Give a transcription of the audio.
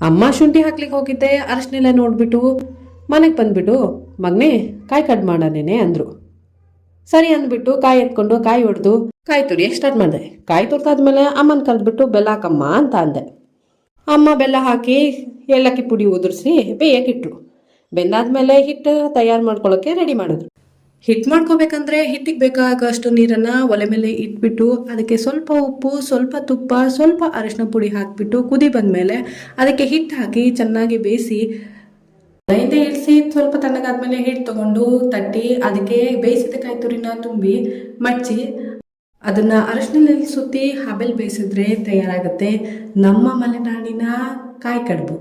ಅಮ್ಮ ಶುಂಠಿ ಹಾಕ್ಲಿಕ್ಕೆ ಹೋಗಿದ್ದೆ ಅರಶಿನೆಲ್ಲ ನೋಡ್ಬಿಟ್ಟು. ಮನೆಗೆ ಬಂದ್ಬಿಟ್ಟು, ಮಗನೇ, ಕಾಯಿ ಕಟ್ ಮಾಡೋನೇನೆ ಅಂದ್ರು. ಸರಿ ಅಂದ್ಬಿಟ್ಟು ಕಾಯಿ ಎತ್ಕೊಂಡು ಕಾಯಿ ಹೊಡೆದು ಕಾಯಿ ತುರಿ ಸ್ಟಾರ್ಟ್ ಮಾಡಿದೆ? ಕಾಯಿ ತುರ್ತಾದ್ಮೇಲೆ ಅಮ್ಮನ ಕರೆದ್ಬಿಟ್ಟು, ಬೆಲ್ಲ ಹಾಕಮ್ಮ, ಅಂತ ಅಂದೆ. ಅಮ್ಮ ಬೆಲ್ಲ ಹಾಕಿ ಏಲಕ್ಕಿ ಪುಡಿ ಉದುರಿಸಿ ಬೇಯಕ್ಕಿಟ್ರು ಬೆಂದಾದ್ಮೇಲೆ ಹಿಟ್ಟು ತಯಾರು ಮಾಡ್ಕೊಳ್ಳೋಕ್ಕೆ ರೆಡಿ ಮಾಡಿದ್ರು. ಹಿಟ್ಟು ಮಾಡ್ಕೋಬೇಕಂದ್ರೆ ಹಿಟ್ಟಿಗೆ ಬೇಕಾಗಷ್ಟು ನೀರನ್ನ ಒಲೆ ಮೇಲೆ ಇಟ್ಬಿಟ್ಟು ಅದಕ್ಕೆ ಸ್ವಲ್ಪ ಉಪ್ಪು, ಸ್ವಲ್ಪ ತುಪ್ಪ, ಸ್ವಲ್ಪ ಅರಿಶಿನ ಪುಡಿ ಹಾಕ್ಬಿಟ್ಟು ಕುದಿ ಬಂದ್ಮೇಲೆ ಅದಕ್ಕೆ ಹಿಟ್ಟು ಹಾಕಿ ಚೆನ್ನಾಗಿ ಬೇಯಿಸಿ ಹಿಂದೆ ಇಳಿಸಿ ಸ್ವಲ್ಪ ತಣ್ಣಗಾದ್ಮೇಲೆ ಹಿಟ್ಟು ತಗೊಂಡು ತಟ್ಟಿ ಅದಕ್ಕೆ ಬೇಯಿಸಿದ ಕಾಯಿ ತುರಿನ ತುಂಬಿ ಮಚ್ಚಿ ಅದನ್ನ ಅರಿಶಿನಲ್ಲಿ ಸುತ್ತಿ ಹಬೆಲ್ ಬೇಯಿಸಿದ್ರೆ ತಯಾರಾಗುತ್ತೆ ನಮ್ಮ ಮಲೆನಾಡಿನ ಕಾಯಿ ಕಡುಬು.